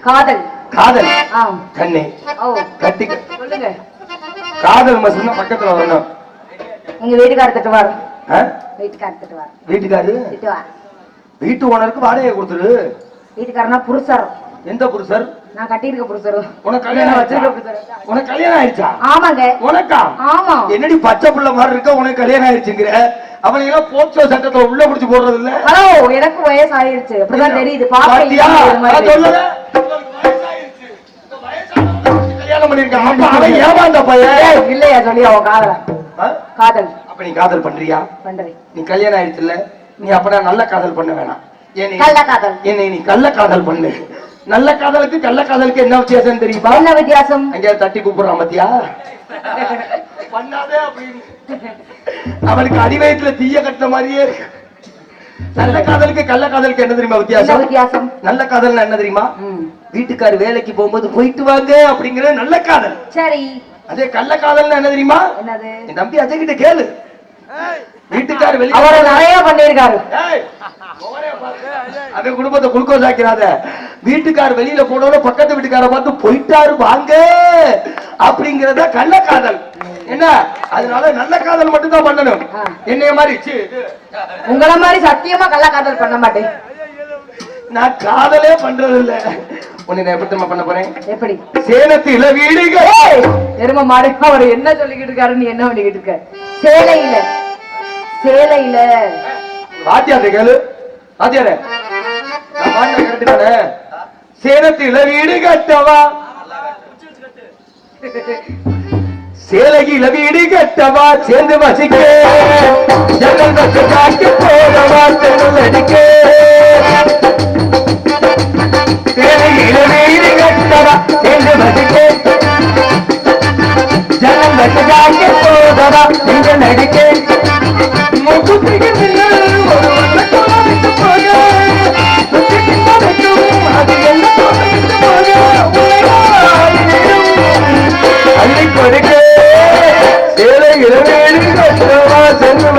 காதல். காதல்? கண்ணே. சொல்லுங்க. காதல் மசன்னா பக்கத்துல வரணும். நீங்க வீட்டுக்கார திட்டுவார். ஆ? வீட்டுக்கார திட்டுவார். வீட்டுக்காரு? திட்டுவார். வீட்டு ஓனருக்கு வாடகை கொடுத்துரு வீட்டுக்காரனா புருஷர். எந்த புருஷர்? நான் கட்டியிருக்க புருஷர் உனக்கு கல்யாணம் நான் ஆயிடுச்சா? வச்சிருக்க புருஷர் உனக்கு கல்யாணம் ஆயிடுச்சா? ஆமாங்க. உனக்கா? ஆமா. என்னடி பச்சை புள்ள மாதிரி இருக்க? உனக்கு கல்யாணம் ஆயிடுச்சுங்கிற? அவனை எல்லாம் போக்சோ சட்டத்தை உள்ள பிடிச்சு போடுறது இல்ல ஹலோ எனக்கு வயசு ஆயிருச்சு அப்படிதான் தெரியுது. பாத்தியா? சொல்லல? கல்யாணம் பண்ணிருக்கான். அப்ப அவன் ஏமாந்த பையன். ஏய், இல்லையா சொல்லி அவன் காதல? அப்ப நீ காதல் பண்றியா? பண்றேன். நீ கல்யாணம் ஆயிடுச்சுல்ல? நீ அப்பனா நல்ல காதல் பண்ண வேணாம். என்னை கள்ள காதல். என்னை நீ கள்ள காதல் பண்ணு. நல்ல காதலுக்கு கள்ள காதலுக்கு என்ன வித்தியாசம் தெரியுமா? என்ன வித்தியாசம்? அங்க தட்டி கூப்பிடுறான் மத்தியா பண்ணாதே அப்படின்னு. அவனுக்கு அடிவயத்துல தீய கட்டின மாதிரியே இருக்கு. நல்ல காதலுக்கு கள்ள காதலுக்கு என்ன தெரியுமா வித்தியாசம்? வித்தியாசம்? நல்ல காதல்னா என்ன தெரியுமா. வீட்டுக்கார் வேலைக்கு போகும்போது போயிட்டு வாங்க அப்படிங்கிற நல்ல காதல். சரி. அதே கள்ள காதல்னா என்ன தெரியுமா? என்னது? என் தம்பி அஜய் கிட்ட கேளு வீட்டுக்கார் வெளியே அவரை நிறைய பண்ணிருக்காரு. அவன் குடும்பத்தை குளுக்கோஸ் ஆக்கிறாத வீட்டுக்கார் வெளியில போனோட பக்கத்து வீட்டுக்கார பார்த்து போயிட்டாரு வாங்க அப்படிங்கறத கள்ள காதல். என்ன? அதனால நல்ல காதல் மட்டும் தான் பண்ணணும். என்னைய மாதிரி உங்கள மாதிரி சத்தியமா கள்ள காதல் பண்ண மாட்டேன். நான் காதலே பண்றது இல்ல உன்னை நான் எப்படி பண்ண போறேன்? எப்படி? சேலத்தில வீடுகள் ஏய், எரும மாடு அவர் என்ன சொல்லிக்கிட்டு இருக்காரு நீ என்ன பண்ணிக்கிட்டு இருக்க? சேலையில சேலையில. வாத்தியார்ட்ட கேளு. வாத்தியாரே நான் கரெக்ட் தானே? சேலத்தில வீடு கட்டவா? சேலகில வீடு கட்டவா? சேர்ந்து வசிக்க. ஜன்னல் வச்சு காட்டி போகவா தெருள் அடிக்க. சேலகில வீடு கட்டவா? சேர்ந்து வசிக்க. ஜன்னல் வச்சு காட்டு போகவா இங்க நடிக்க முகுத்திகள்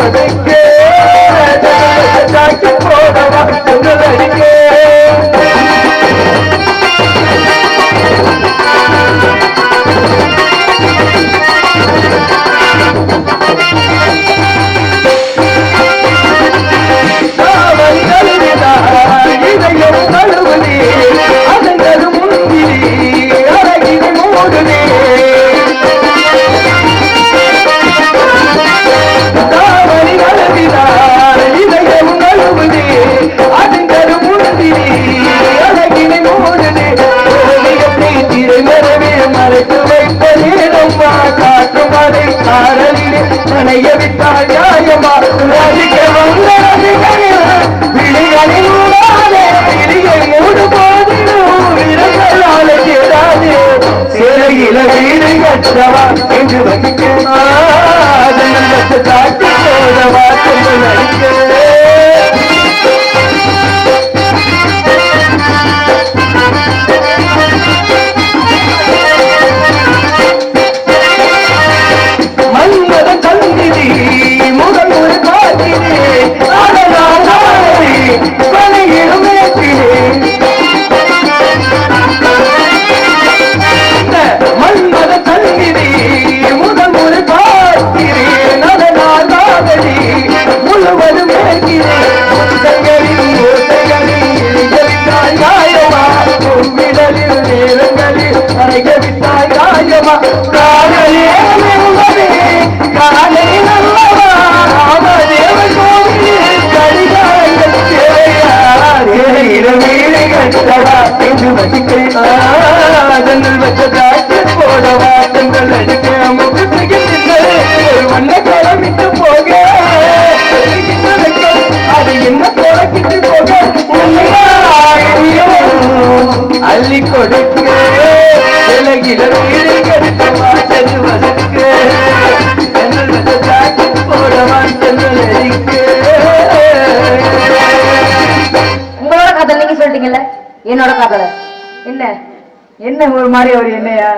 Amen. காரலிலே நனைய விட்டால் நியாயமா ரசிக்க வந்த ரசிகர்கள் விழிகளில் ஊடாதே விழியை மூடு போதிலும் விரங்களால் கேடாதே சிறையில வீடு கட்டவா என்று வகிக்கமா அதன் வச்சு காட்டி நடக்காதல என்ன? என்ன ஒரு மாதிரி ஒரு என்னையா?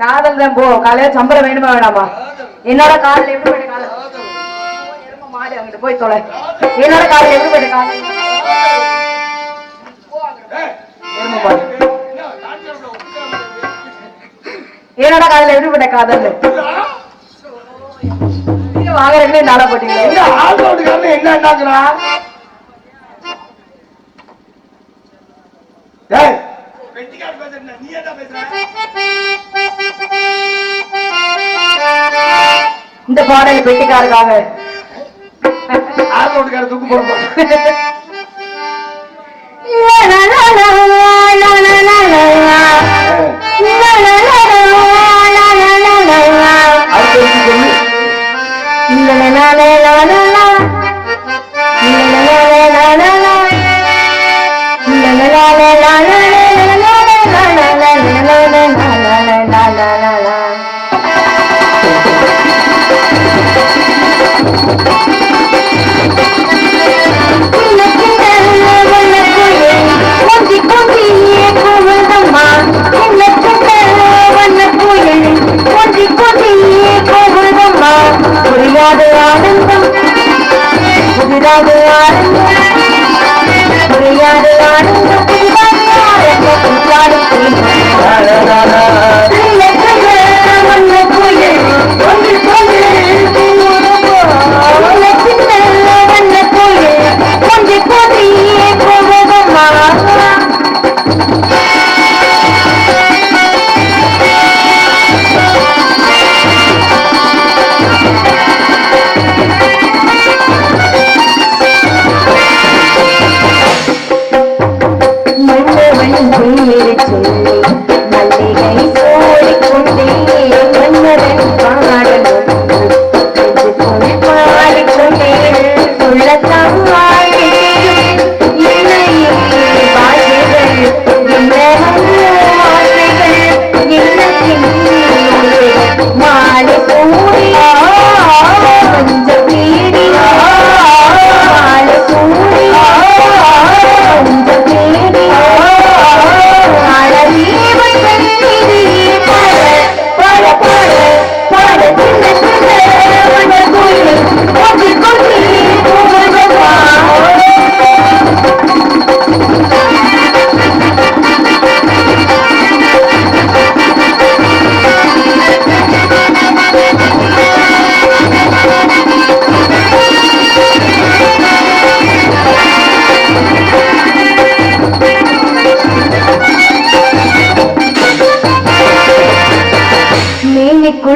காதல் தான் போ. காலையில சம்பளம் வேணுமா வேணாமா? என்னோட காதல் எப்படி போயிட்டு காதல்? மாடு அங்கிட்டு போய் தொலை. என்னோட காதல் எப்படி போயிட்டு காதல்? என்னோட காதல் எப்படி போயிட்ட காதல்? வாங்க ரெண்டு போட்டீங்க என்ன என்ன டேய் வெட்டிக்கார பேசுறேன் நீ என்ன பேசுற இந்த பாடல் பெட்டிக்காருக்காக ஆளோடுக்கார தூக்கு புதிராத ஆனந்தம்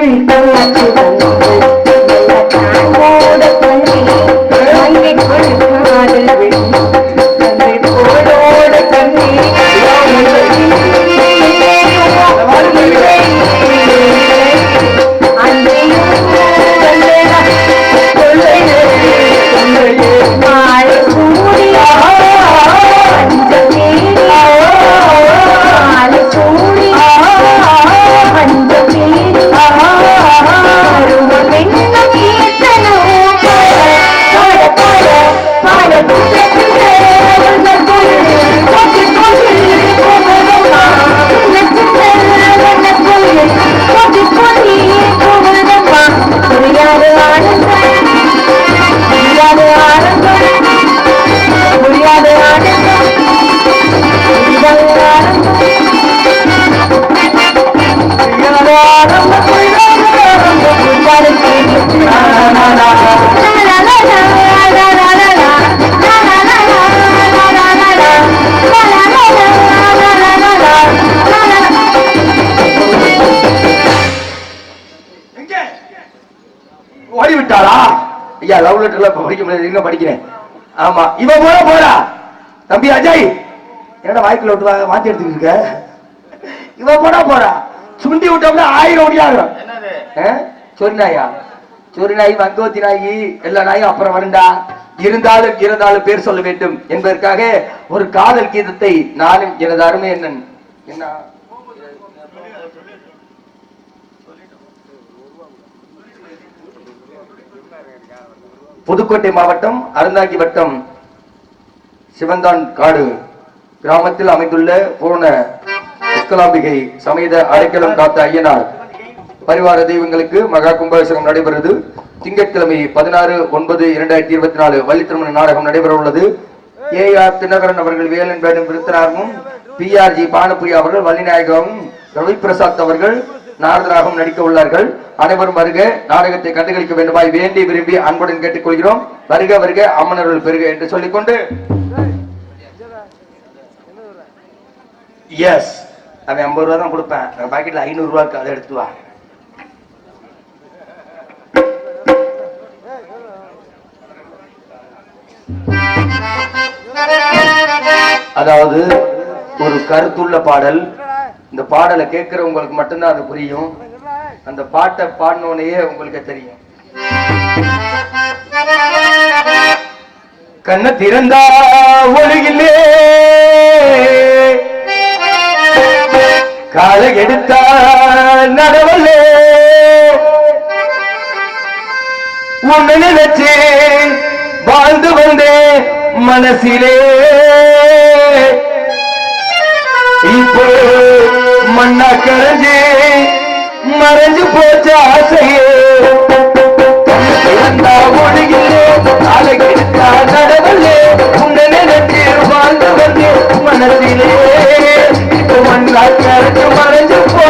tình tôi இன்னும் படிக்கிறேன். ஆமா. இவ போற போறா. தம்பி அஜய் என்னடா வாய்க்குள்ள விட்டு மாத்தி எடுத்துக்கிட்டு இருக்க? இவ போனா போறா. சுண்டி விட்டோம்னா ஆயிரம் ஓடியாகும் சொரிநாயா சொரிநாய் வங்கோத்தி நாயி எல்லா நாயும் அப்புறம் வருண்டா. இருந்தாலும் இருந்தாலும் பேர் சொல்ல வேண்டும் என்பதற்காக ஒரு காதல் கீதத்தை நானும் எனது அருமை என்னன் என்ன? புதுக்கோட்டை மாவட்டம் அருந்தாங்கி வட்டம் சிவந்தான் காடு கிராமத்தில் அமைந்துள்ள பூர்ண உஸ்கலாம்பிகை சமேத அடைக்கலம் காத்த ஐயனார். பரிவார தெய்வங்களுக்கு மகா கும்பாபிஷேகம் நடைபெறுவது திங்கட்கிழமை பதினாறு ஒன்பது இரண்டாயிரத்தி இருபத்தி நாலு வள்ளித்திருமண நாடகம் நடைபெற உள்ளது ஏ ஆர் தினகரன் அவர்கள் வேலன் பேடும் விருத்தனாகவும் பி ஆர் ஜி பானப்புரி அவர்கள் வள்ளிநாயகமும் ரவி பிரசாத் அவர்கள் நாரதராகவும் நடிக்க உள்ளார்கள். அனைவரும் வருக. நாடகத்தை கண்டுகளிக்க வேண்டுமாய் வேண்டி விரும்பி அன்புடன் கேட்டுக்கொள்கிறோம். வருக வருக அம்மனர்கள் பெருக என்று சொல்லிக்கொண்டு. எஸ் அவன் ஐம்பது ரூபா தான் கொடுப்பேன். பாக்கெட்ல ஐநூறு ரூபா அதை எடுத்து அதாவது ஒரு கருத்துள்ள பாடல். இந்த பாடலை கேட்கிறவங்களுக்கு மட்டும்தான் அது புரியும். அந்த பாட்டை பாடினோனையே உங்களுக்கு தெரியும். கண்ண திறந்தா ஒழுகிலே கால எடுத்தா நடவல்லே உன்னை நினைச்சு வாழ்ந்து வந்தேன் மனசிலே. இப்போ மண்ணா கரைஞ்சே மறைஞ்சு போச்ச ஆசையே. ஒழுகிலே அழகிருந்தா நடவல்லே உன்னே நன்றி வாழ்ந்து வந்து மனதிலே. மண்ணா கரைஞ்சு மறைஞ்சு போ.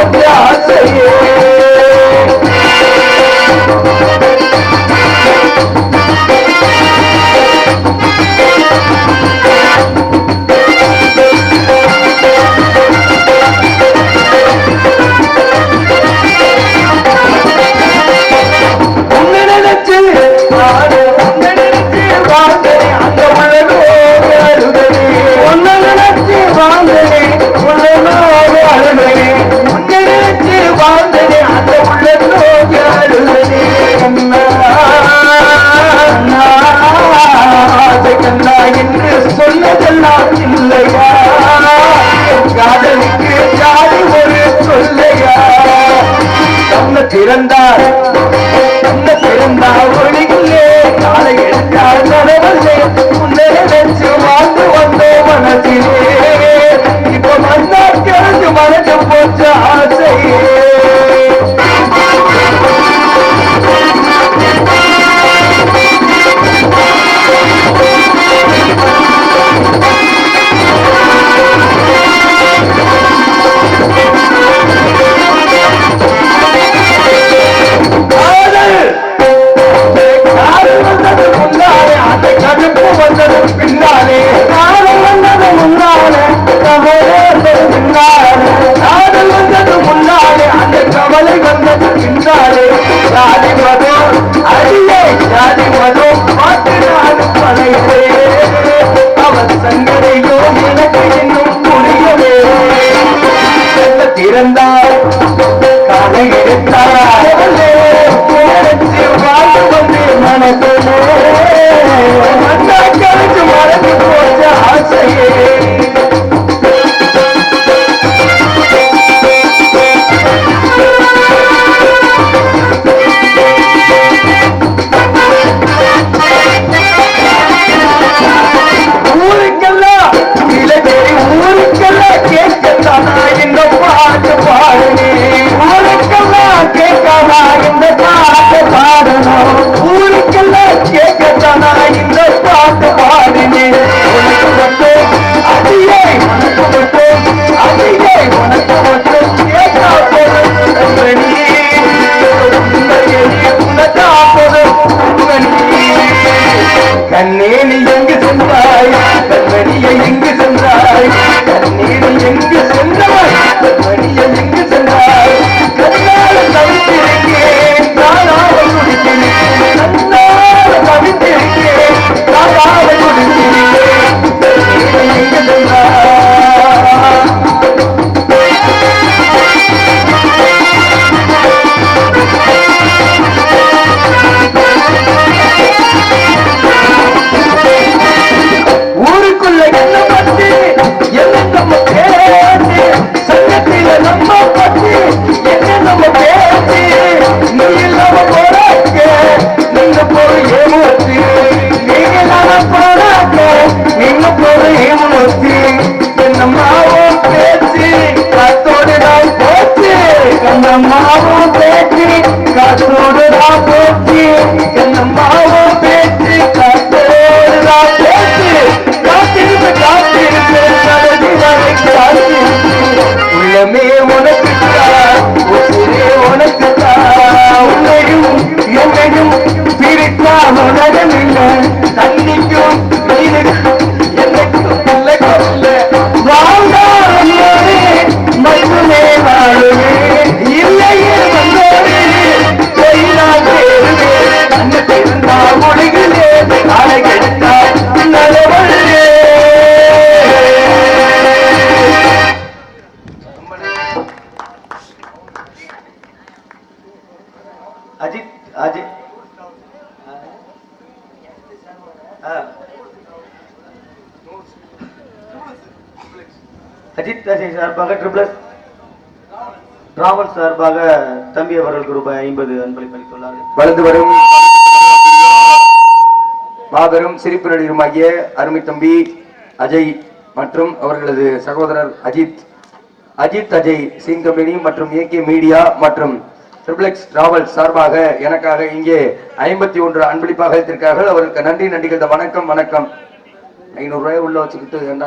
காவல் சார்பாக தம்பி அவர்களுக்கு ரூபாய் ஐம்பது அன்பளிப்பளித்துள்ளார்கள் வளர்ந்து வரும் மாபெரும் சிரிப்பு நடிகருமாகிய அருமை தம்பி அஜய் மற்றும் அவர்களது சகோதரர் அஜித் அஜித் அஜய் சிங் கம்பெனி மற்றும் ஏகே மீடியா மற்றும் ட்ரிபிளெக்ஸ் டிராவல் சார்பாக எனக்காக இங்கே ஐம்பத்தி ஒன்று அன்பளிப்பாக அளித்திருக்கார்கள் அவருக்கு நன்றி நன்றிகள். வணக்கம் வணக்கம். ஐநூறு ரூபாய் உள்ள வச்சுக்கிட்டு என்ன